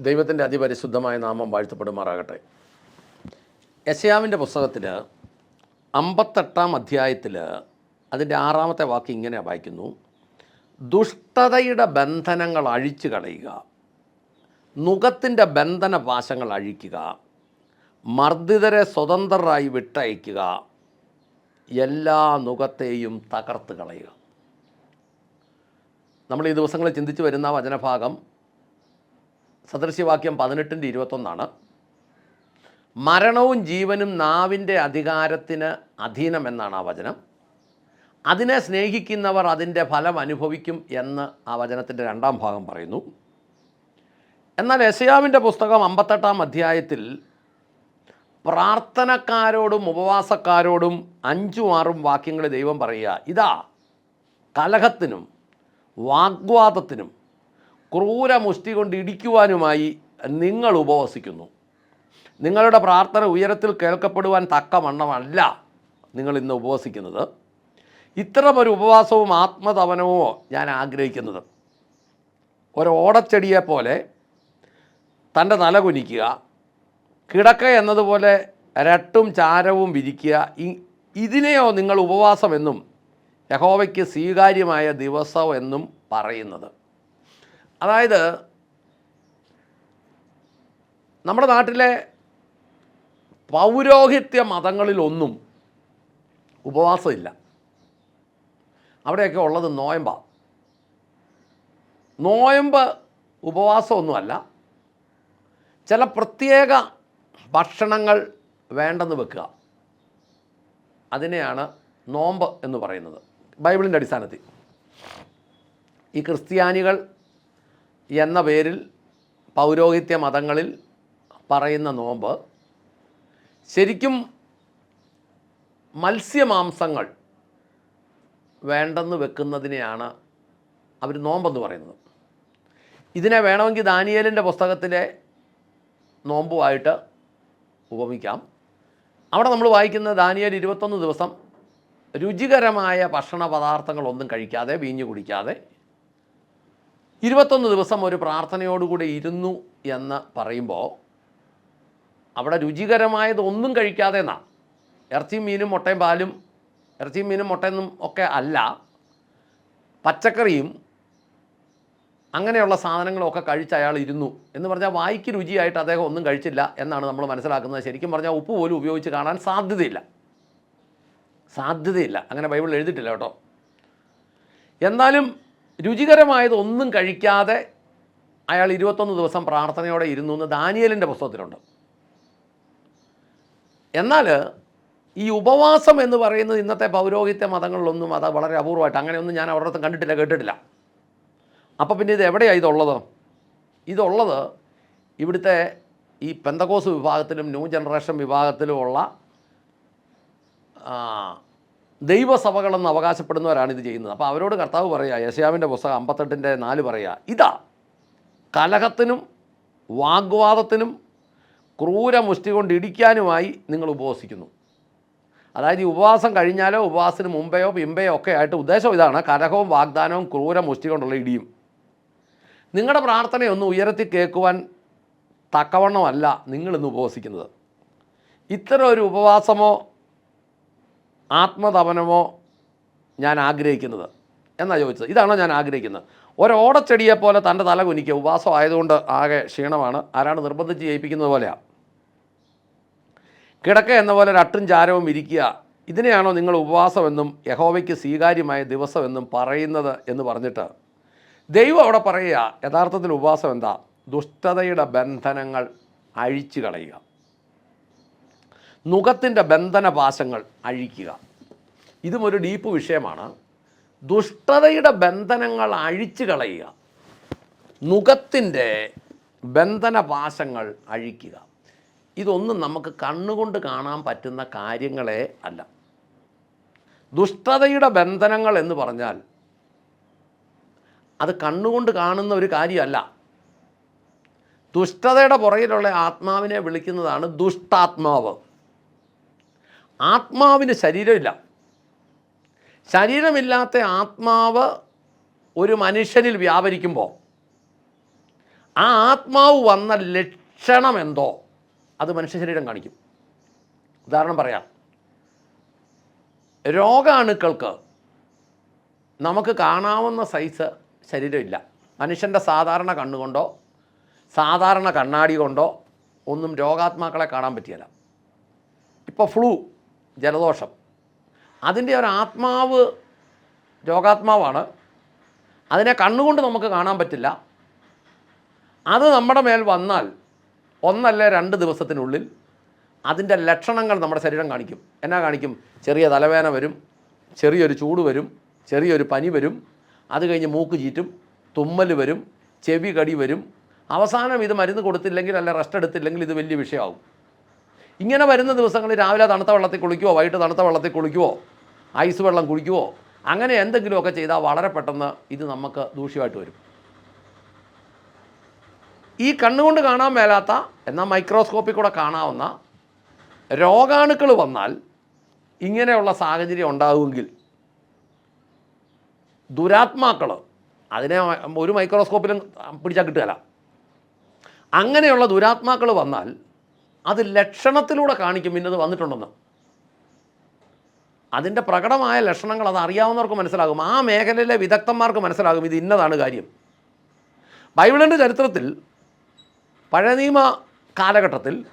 ദൈവത്തിന്റെ അതിപരിശുദ്ധമായ നാമം വാഴ്ത്തപ്പെടുമാറാകട്ടെ. യശയാവിന്റെ പുസ്തകത്തിൽ അമ്പത്തെട്ടാം അധ്യായത്തിൽ അതിന്റെ ആറാമത്തെ വാക്ക് ഇങ്ങനെ വായിക്കുന്നു. ദുഷ്ടതയുടെ ബന്ധനങ്ങൾ അഴിച്ചു കളയുക. നുഖത്തിന്റെ ബന്ധന പാശങ്ങൾ അഴിക്കുക. മർദ്ദിതരെ സ്വതന്ത്രരായി വിട്ടയക്കുക. എല്ലാ നുഖത്തെയും തകർത്ത് കളയുക. നമ്മൾ ഈ ദിവസങ്ങളിൽ ചിന്തിച്ചു വരുന്ന വചനഭാഗം സദൃശ്യവാക്യം പതിനെട്ടിന്റെ ഇരുപത്തൊന്നാണ്. മരണവും ജീവനും നാവിന്റെ അധികാരത്തിന് അധീനം എന്നാണ് ആ വചനം. അതിനെ സ്നേഹിക്കുന്നവർ അതിന്റെ ഫലം അനുഭവിക്കും എന്ന് ആ വചനത്തിന്റെ രണ്ടാം ഭാഗം പറയുന്നു. എന്നാൽ യശയാവിന്റെ പുസ്തകം അമ്പത്തെട്ടാം അധ്യായത്തിൽ പ്രാർത്ഥനക്കാരോടും ഉപവാസക്കാരോടും അഞ്ചും ആറും വാക്യങ്ങൾ ദൈവം പറയുക. ഇതാ കലഹത്തിനും വാഗ്വാദത്തിനും ക്രൂരമുഷ്ടി കൊണ്ട് ഇടിക്കുവാനുമായി നിങ്ങൾ ഉപവസിക്കുന്നു. നിങ്ങളുടെ പ്രാർത്ഥന ഉയരത്തിൽ കേൾക്കപ്പെടുവാൻ തക്കവണ്ണമല്ല നിങ്ങൾ ഇന്ന് ഉപവസിക്കുന്നത്. ഇത്തരമൊരു ഉപവാസവും ആത്മതപനവും ഞാൻ ആഗ്രഹിക്കുന്നത്. ഒരു ഓടച്ചെടിയെ പോലെ തന്റെ തല കുനിക്കുക കിടക്ക എന്നതുപോലെ രട്ടും ചാരവും വിരിക്കുക ഇതിനെയോ നിങ്ങൾ ഉപവാസമെന്നും യഹോവയ്ക്ക് സ്വീകാര്യമായ ദിവസമെന്നും പറയുന്നത്. അതായത് നമ്മുടെ നാട്ടിലെ പൗരോഹിത്യ മതങ്ങളിലൊന്നും ഉപവാസമില്ല. അവിടെയൊക്കെ ഉള്ളത് നോയമ്പ. നോയമ്പ് ഉപവാസമൊന്നുമല്ല. ചില പ്രത്യേക ഭക്ഷണങ്ങൾ വേണ്ടെന്ന് വെക്കുക. അതിനെയാണ് നോമ്പ് എന്ന് പറയുന്നത്. ബൈബിളിന്റെ അടിസ്ഥാനത്തിൽ. ഈ ക്രിസ്ത്യാനികൾ എന്ന പേരിൽ പൗരോഹിത്യ മതങ്ങളിൽ പറയുന്ന നോമ്പ് ശരിക്കും മത്സ്യമാംസങ്ങൾ വേണ്ടെന്ന് വെക്കുന്നതിനെയാണ് അവർ നോമ്പെന്ന് പറയുന്നത്. ഇതിനെ വേണമെങ്കിൽ ദാനിയേലിന്റെ പുസ്തകത്തിലെ നോമ്പുമായിട്ട് ഉപമിക്കാം. അവിടെ നമ്മൾ വായിക്കുന്ന ദാനിയേൽ ഇരുപത്തൊന്ന് ദിവസം രുചികരമായ ഭക്ഷണ പദാർത്ഥങ്ങളൊന്നും കഴിക്കാതെ വീഞ്ഞു കുടിക്കാതെ ഇരുപത്തൊന്ന് ദിവസം ഒരു പ്രാർത്ഥനയോടുകൂടി ഇരുന്നു എന്ന് പറയുമ്പോൾ അവിടെ രുചികരമായതൊന്നും കഴിക്കാതെ എന്നാണ്. ഇറച്ചിയും മീനും മുട്ടയും പാലും ഇറച്ചിയും മീനും മുട്ടയൊന്നും ഒക്കെ അല്ല. പച്ചക്കറിയും അങ്ങനെയുള്ള സാധനങ്ങളൊക്കെ കഴിച്ച് അയാൾ ഇരുന്നു. എന്ന് പറഞ്ഞാൽ വായിക്ക് രുചിയായിട്ട് അദ്ദേഹം ഒന്നും കഴിച്ചില്ല എന്നാണ് നമ്മൾ മനസ്സിലാക്കുന്നത്. ശരിക്കും പറഞ്ഞാൽ ഉപ്പ് പോലും ഉപയോഗിച്ച് കാണാൻ സാധ്യതയില്ല. സാധ്യതയില്ല. അങ്ങനെ ബൈബിളിൽ എഴുതിയിട്ടില്ല കേട്ടോ. എന്നാലും രുചികരമായത് ഒന്നും കഴിക്കാതെ അയാൾ ഇരുപത്തൊന്ന് ദിവസം പ്രാർത്ഥനയോടെ ഇരുന്നു എന്ന് ദാനിയലിന്റെ പുസ്തകത്തിലുണ്ട്. എന്നാൽ ഈ ഉപവാസം എന്ന് പറയുന്നത് ഇന്നത്തെ പൗരോഹിത്യ മതങ്ങളിലൊന്നും അത് വളരെ അപൂർവമായിട്ട് അങ്ങനെയൊന്നും ഞാൻ അടുത്ത് കണ്ടിട്ടില്ല കേട്ടിട്ടില്ല. അപ്പോൾ പിന്നെ ഇത് എവിടെയാണ് ഇതുള്ളത്? ഇതുള്ളത് ഇവിടുത്തെ ഈ പെന്തകോസ് വിഭാഗത്തിലും ന്യൂ ജനറേഷൻ വിഭാഗത്തിലുമുള്ള ദൈവസഭകളെന്ന് അവകാശപ്പെടുന്നവരാണ് ഇത് ചെയ്യുന്നത്. അപ്പോൾ അവരോട് കർത്താവ് പറയുക യശയാവിന്റെ പുസ്തകം അമ്പത്തെട്ടിന്റെ നാല് പറയുക ഇതാ കലഹത്തിനും വാഗ്വാദത്തിനും ക്രൂര മുഷ്ടി കൊണ്ട് ഇടിക്കാനുമായി നിങ്ങൾ ഉപവസിക്കുന്നു. അതായത് ഈ ഉപവാസം കഴിഞ്ഞാലോ ഉപവാസത്തിന് മുമ്പെയോ പിമ്പയോ ഒക്കെ ആയിട്ട് ഉദ്ദേശം ഇതാണ് കലഹവും വാഗ്ദാനവും ക്രൂര മുഷ്ടി കൊണ്ടുള്ള ഇടിയും. നിങ്ങളുടെ പ്രാർത്ഥനയൊന്നും ഉയരത്തിൽ കേൾക്കുവാൻ തക്കവണ്ണമല്ല നിങ്ങളിന്ന് ഉപവസിക്കുന്നത്. ഇത്തരം ഒരു ഉപവാസമോ ആത്മതപനമോ ഞാൻ ആഗ്രഹിക്കുന്നത് എന്നാണ് ചോദിച്ചത്. ഇതാണോ ഞാൻ ആഗ്രഹിക്കുന്നത്. ഒരോടച്ചെടിയെ പോലെ തന്റെ തല കുനിക്കുക ഉപവാസം ആയതുകൊണ്ട് ആകെ ക്ഷീണമാണ്. ആരാണ് നിർബന്ധിച്ച് ജയിപ്പിക്കുന്നത് പോലെയാണ് കിടക്ക എന്ന പോലെ രട്ടും ചാരവും ഇരിക്കുക. ഇതിനെയാണോ നിങ്ങൾ ഉപവാസമെന്നും യഹോവയ്ക്ക് സ്വീകാര്യമായ ദിവസമെന്നും പറയുന്നത് എന്ന് പറഞ്ഞിട്ട് ദൈവം അവിടെ പറയുക യഥാർത്ഥത്തിൽ ഉപവാസം എന്താ ദുഷ്ടതയുടെ ബന്ധനങ്ങൾ അഴിച്ചു കളയുക നുഖത്തിന്റെ ബന്ധനപാശങ്ങൾ അഴിക്കുക. ഇതും ഒരു ഡീപ്പ് വിഷയമാണ്. ദുഷ്ടതയുടെ ബന്ധനങ്ങൾ അഴിച്ചു കളയുക. നുഖത്തിന്റെ ബന്ധനപാശങ്ങൾ അഴിക്കുക. ഇതൊന്നും നമുക്ക് കണ്ണുകൊണ്ട് കാണാൻ പറ്റുന്ന കാര്യങ്ങളെ അല്ല. ദുഷ്ടതയുടെ ബന്ധനങ്ങൾ എന്ന് പറഞ്ഞാൽ അത് കണ്ണുകൊണ്ട് കാണുന്ന ഒരു കാര്യമല്ല. ദുഷ്ടതയുടെ പുറകിലുള്ള ആത്മാവിനെ വിളിക്കുന്നതാണ് ദുഷ്ടാത്മാവ്. ആത്മാവിന് ശരീരമില്ല. ശരീരമില്ലാത്ത ആത്മാവ് ഒരു മനുഷ്യനിൽ വ്യാപരിക്കുമ്പോൾ ആ ആത്മാവ് വന്ന ലക്ഷണം എന്തോ അത് മനുഷ്യ ശരീരം കാണിക്കും. ഉദാഹരണം പറയാം. രോഗാണുക്കൾക്ക് നമുക്ക് കാണാവുന്ന സൈസ് ശരീരമില്ല. മനുഷ്യന്റെ സാധാരണ കണ്ണുകൊണ്ടോ സാധാരണ കണ്ണാടി കൊണ്ടോ ഒന്നും രോഗാത്മാക്കളെ കാണാൻ പറ്റിയല്ല. ഇപ്പോൾ ഫ്ലൂ ജലദോഷം. അതിന്റെ ഒരു ആത്മാവ് രോഗാത്മാവാണ്. അതിനെ കണ്ണുകൊണ്ട് നമുക്ക് കാണാൻ പറ്റില്ല. അത് നമ്മുടെ മേൽ വന്നാൽ ഒന്നല്ല രണ്ട് ദിവസത്തിനുള്ളിൽ അതിന്റെ ലക്ഷണങ്ങൾ നമ്മുടെ ശരീരം കാണിക്കും. എന്നാ കാണിക്കും? ചെറിയ തലവേദന വരും ചെറിയൊരു ചൂട് വരും ചെറിയൊരു പനി വരും അത് കഴിഞ്ഞ് മൂക്ക് ചീറ്റും തുമ്മൽ വരും ചെവി കടി വരും. അവസാനം ഇത് മരുന്ന് കൊടുത്തില്ലെങ്കിൽ അല്ല റെസ്റ്റ് എടുത്തില്ലെങ്കിൽ ഇത് വലിയ വിഷയമാവും ഇങ്ങനെ വരുന്ന ദിവസങ്ങളിൽ രാവിലെ തണുത്ത വെള്ളത്തിൽ കുളിക്കുവോ വൈകിട്ട് തണുത്ത വെള്ളത്തിൽ കുളിക്കുവോ ഐസ് വെള്ളം കുളിക്കുവോ അങ്ങനെ എന്തെങ്കിലുമൊക്കെ ചെയ്താൽ വളരെ പെട്ടെന്ന് ഇത് നമുക്ക് ദൂഷ്യമായിട്ട് വരും. ഈ കണ്ണുകൊണ്ട് കാണാൻ മേലാത്ത എന്നാൽ മൈക്രോസ്കോപ്പിൽ കൂടെ കാണാവുന്ന രോഗാണുക്കൾ വന്നാൽ ഇങ്ങനെയുള്ള സാഹചര്യം ഉണ്ടാകുമെങ്കിൽ ദുരാത്മാക്കൾ അതിനെ ഒരു മൈക്രോസ്കോപ്പിലും പിടിച്ചാൽ കിട്ടുകയില്ല. അങ്ങനെയുള്ള ദുരാത്മാക്കൾ വന്നാൽ അത് ലക്ഷണത്തിലൂടെ കാണിക്കും ഇന്നത് വന്നിട്ടുണ്ടെന്ന്. അതിന്റെ പ്രകടമായ ലക്ഷണങ്ങൾ അത് അറിയാവുന്നവർക്ക് മനസ്സിലാകും. ആ മേഖലയിലെ വിദഗ്ധന്മാർക്ക് മനസ്സിലാകും ഇത് ഇന്നതാണ് കാര്യം. ബൈബിളിന്റെ ചരിത്രത്തിൽ പഴയ നിയമ കാലഘട്ടത്തിൽ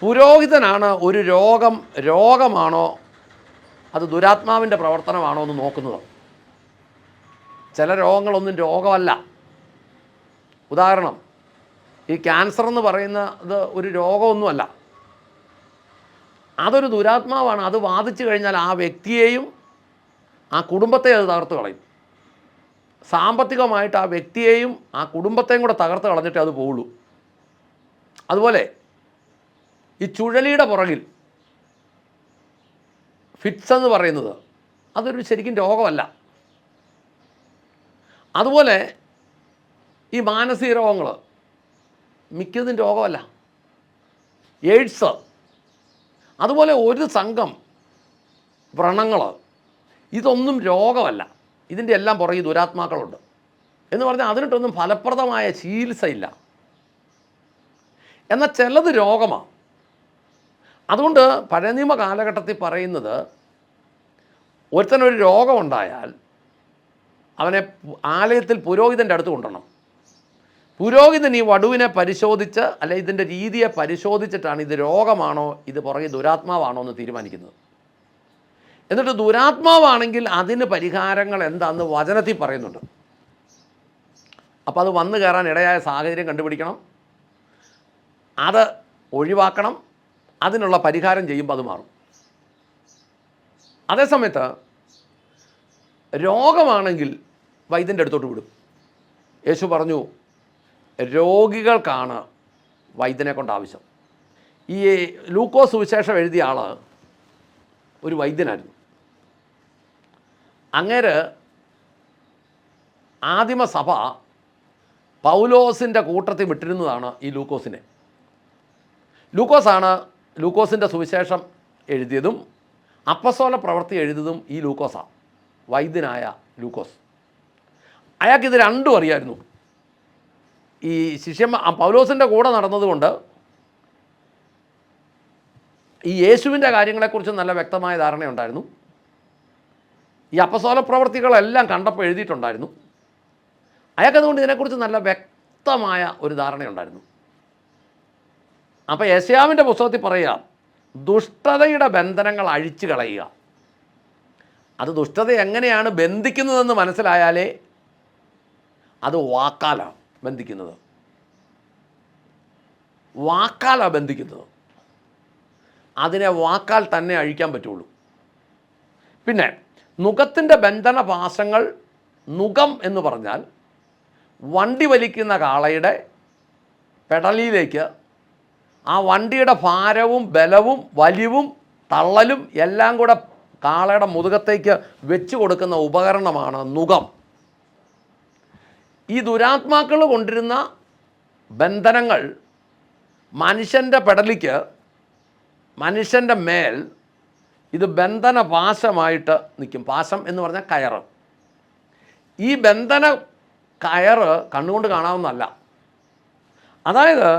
പുരോഹിതനാണ് ഒരു രോഗം രോഗമാണോ അത് ദുരാത്മാവിന്റെ പ്രവർത്തനമാണോ എന്ന് നോക്കുന്നത്. ചില രോഗങ്ങളൊന്നും രോഗമല്ല. ഉദാഹരണം ഈ ക്യാൻസർ എന്ന് പറയുന്നത് ഒരു രോഗമൊന്നുമല്ല. അതൊരു ദുരാത്മാവാണ്. അത് ബാധിച്ചു കഴിഞ്ഞാൽ ആ വ്യക്തിയെയും ആ കുടുംബത്തെ അത് തകർത്ത് കളയും. സാമ്പത്തികമായിട്ട് ആ വ്യക്തിയെയും ആ കുടുംബത്തെയും കൂടെ തകർത്ത് കളഞ്ഞിട്ടേ അത് പോവുള്ളൂ. അതുപോലെ ഈ ചുഴലിയുടെ പുറകിൽ ഫിറ്റ്സ് എന്ന് പറയുന്നത് അതൊരു ശരിക്കും രോഗമല്ല. അതുപോലെ ഈ മാനസിക രോഗങ്ങൾ മിക്കതും രോഗമല്ല. എയ്ഡ്സ്. അതുപോലെ ഒരു സംഘം വ്രണങ്ങൾ ഇതൊന്നും രോഗമല്ല. ഇതിന്റെ എല്ലാം പുറകെ ദുരാത്മാക്കളുണ്ട്. എന്ന് പറഞ്ഞാൽ അതിനിട്ടൊന്നും ഫലപ്രദമായ ചികിത്സയില്ല. എന്നാൽ ചിലത് രോഗമാണ് അതുകൊണ്ട് പഴയ നിയമ കാലഘട്ടത്തിൽ പറയുന്നത് ഒരുത്തനൊരു രോഗമുണ്ടായാൽ അവനെ ആലയത്തിൽ പുരോഹിതന്റെ അടുത്ത് കൊണ്ടുവരണം. പുരോഹിതൻ ഈ വടുവിനെ പരിശോധിച്ച് അല്ലെ ഇതിന്റെ രീതിയെ പരിശോധിച്ചിട്ടാണ് ഇത് രോഗമാണോ ഇത് പുറകെ ദുരാത്മാവാണോ എന്ന് തീരുമാനിക്കുന്നത്. എന്നിട്ട് ദുരാത്മാവാണെങ്കിൽ അതിന് പരിഹാരങ്ങൾ എന്താണെന്ന് വചനത്തിൽ പറയുന്നുണ്ട്. അപ്പോൾ അത് വന്നു കയറാൻ ഇടയായ സാഹചര്യം കണ്ടുപിടിക്കണം. അത് ഒഴിവാക്കണം. അതിനുള്ള പരിഹാരം ചെയ്യുമ്പോൾ അത് മാറും. അതേസമയത്ത് രോഗമാണെങ്കിൽ വൈദ്യന്റെ അടുത്തോട്ട് വിടും. യേശു പറഞ്ഞു രോഗികൾക്കാണ് വൈദ്യനെ കൊണ്ട് ആവശ്യം. ഈ ലൂക്കോസ് സുവിശേഷം എഴുതിയ ആൾ ഒരു വൈദ്യനായിരുന്നു. അങ്ങേര് ആദിമസഭ പൗലോസിന്റെ കൂട്ടത്തിൽ വിട്ടിരുന്നതാണ് ഈ ലൂക്കോസിനെ. ലൂക്കോസാണ് ലൂക്കോസിന്റെ സുവിശേഷം എഴുതിയതും അപ്പസോല പ്രവൃത്തി എഴുതിയതും ഈ ലൂക്കോസാണ് വൈദ്യനായ ലൂക്കോസ്. അയാൾക്കിത് രണ്ടും അറിയായിരുന്നു. ഈ ശിഷ്യന്മ ആ പൗലോസിന്റെ കൂടെ നടന്നതുകൊണ്ട് ഈ യേശുവിന്റെ കാര്യങ്ങളെക്കുറിച്ച് നല്ല വ്യക്തമായ ധാരണയുണ്ടായിരുന്നു. ഈ അപ്പസോല പ്രവർത്തികളെല്ലാം കണ്ടപ്പോൾ എഴുതിയിട്ടുണ്ടായിരുന്നു. അയാൾക്കതുകൊണ്ട് ഇതിനെക്കുറിച്ച് നല്ല വ്യക്തമായ ഒരു ധാരണയുണ്ടായിരുന്നു. അപ്പോൾ യശയാവിന്റെ പുസ്തകത്തിൽ പറയുക ദുഷ്ടതയുടെ ബന്ധനങ്ങൾ അഴിച്ചു കളയുക. അത് ദുഷ്ടത എങ്ങനെയാണ് ബന്ധിക്കുന്നതെന്ന് മനസ്സിലായാലേ അത് വാക്കാലാണ്. ബന്ധിക്കുന്നത്. വാക്കാലാണ് ബന്ധിക്കുന്നത്. അതിനെ വാക്കാൽ തന്നെ അഴിക്കാൻ പറ്റുള്ളൂ. പിന്നെ നുഖത്തിന്റെ ബന്ധനപാശങ്ങൾ നുഖം എന്ന് പറഞ്ഞാൽ വണ്ടി വലിക്കുന്ന കാളയുടെ പെടലിയിലേക്ക് ആ വണ്ടിയുടെ ഭാരവും ബലവും വലിവും തള്ളലും എല്ലാം കൂടെ കാളയുടെ മുതുകത്തേക്ക് വെച്ച് കൊടുക്കുന്ന ഉപകരണമാണ് നുഖം. ഈ ദുരാത്മാക്കൾ കൊണ്ടിരുന്ന ബന്ധനങ്ങൾ മനുഷ്യന്റെ പെടലിക്ക് മനുഷ്യന്റെ മേൽ ഇത് ബന്ധന പാശമായിട്ട് നിൽക്കും. പാശം എന്ന് പറഞ്ഞാൽ കയറ്. ഈ ബന്ധന കയറ് കണ്ണുകൊണ്ട് കാണാവുന്നതല്ല. അതായത്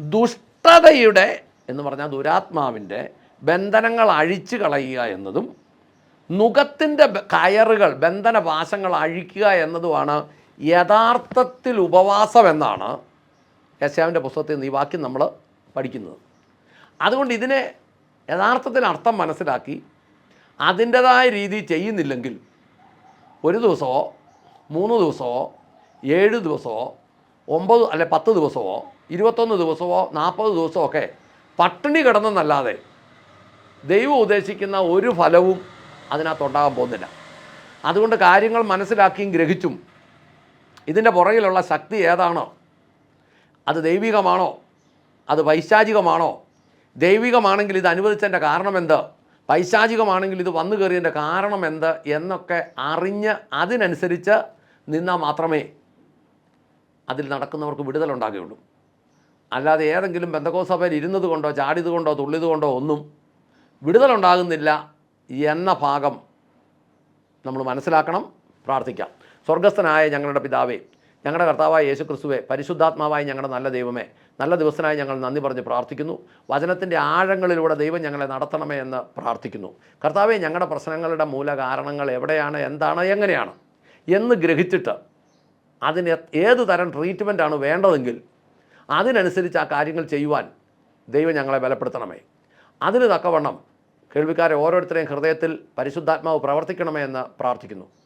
ദുഷ്ടതയുടെ എന്ന് പറഞ്ഞാൽ ദുരാത്മാവിന്റെ ബന്ധനങ്ങൾ അഴിച്ചു കളയുക എന്നതും നുഖത്തിന്റെ കയറുകൾ ബന്ധന പാശങ്ങൾ അഴിക്കുക എന്നതുമാണ് യഥാർത്ഥത്തിൽ ഉപവാസം എന്നാണ് യശാവിന്റെ പുസ്തകത്തിൽ നിന്ന് ഈ വാക്യം നമ്മൾ പഠിക്കുന്നത്. അതുകൊണ്ട് ഇതിനെ യഥാർത്ഥത്തിൽ അർത്ഥം മനസ്സിലാക്കി അതിന്റെതായ രീതി ചെയ്യുന്നില്ലെങ്കിൽ ഒരു ദിവസമോ മൂന്ന് ദിവസമോ ഏഴ് ദിവസമോ ഒമ്പത് അല്ലെ പത്ത് ദിവസമോ ഇരുപത്തൊന്ന് ദിവസമോ നാൽപ്പത് ദിവസമോ ഒക്കെ പട്ടിണി കിടന്നെന്നല്ലാതെ ദൈവം ഉദ്ദേശിക്കുന്ന ഒരു ഫലവും അതിനകത്തുണ്ടാകാൻ പോകുന്നില്ല. അതുകൊണ്ട് കാര്യങ്ങൾ മനസ്സിലാക്കിയും ഗ്രഹിച്ചും ഇതിന്റെ പുറകിലുള്ള ശക്തി ഏതാണോ? അത് ദൈവികമാണോ? അത് പൈശാചികമാണോ? ദൈവികമാണെങ്കിൽ ഇത് അനുവദിച്ചതിന്റെ കാരണം എന്ത്? പൈശാചികമാണെങ്കിൽ ഇത് വന്നു കയറിയതിന്റെ കാരണം എന്ത്? എന്നൊക്കെ അറിഞ്ഞ് അതിനനുസരിച്ച് നിന്നാൽ മാത്രമേ അതിൽ നടക്കുന്നവർക്ക് വിടുതലുണ്ടാകുകയുള്ളൂ അല്ലാതെ ഏതെങ്കിലും ബന്ധകോ സഭയിൽ ഇരുന്നത് കൊണ്ടോ ചാടിയത് കൊണ്ടോ തുള്ളിയത് കൊണ്ടോ ഒന്നും വിടുതലുണ്ടാകുന്നില്ല എന്ന ഭാഗം നമ്മൾ മനസ്സിലാക്കണം പ്രാർത്ഥിക്കാം. സ്വർഗസ്ഥനായ ഞങ്ങളുടെ പിതാവേ ഞങ്ങളുടെ കർത്താവായ യേശു ക്രിസ്തുവെ പരിശുദ്ധാത്മാവായ ഞങ്ങളുടെ നല്ല ദൈവമേ നല്ല ദിവസനായി ഞങ്ങൾ നന്ദി പറഞ്ഞ് പ്രാർത്ഥിക്കുന്നു. വചനത്തിന്റെ ആഴങ്ങളിലൂടെ ദൈവം ഞങ്ങളെ നടത്തണമേ എന്ന് പ്രാർത്ഥിക്കുന്നു. കർത്താവെ ഞങ്ങളുടെ പ്രശ്നങ്ങളുടെ മൂല കാരണങ്ങൾ എവിടെയാണ് എന്താണ് എങ്ങനെയാണ്? എന്ന് ഗ്രഹിച്ചിട്ട് അതിന് ഏത് തരം ട്രീറ്റ്മെന്റാണ് വേണ്ടതെങ്കിൽ അതിനനുസരിച്ച് ആ കാര്യങ്ങൾ ചെയ്യുവാൻ ദൈവം ഞങ്ങളെ ബലപ്പെടുത്തണമേ. അതിന് തക്കവണ്ണം കേൾവിക്കാരെ ഓരോരുത്തരെയും ഹൃദയത്തിൽ പരിശുദ്ധാത്മാവ് പ്രവർത്തിക്കണമേ എന്ന് പ്രാർത്ഥിക്കുന്നു.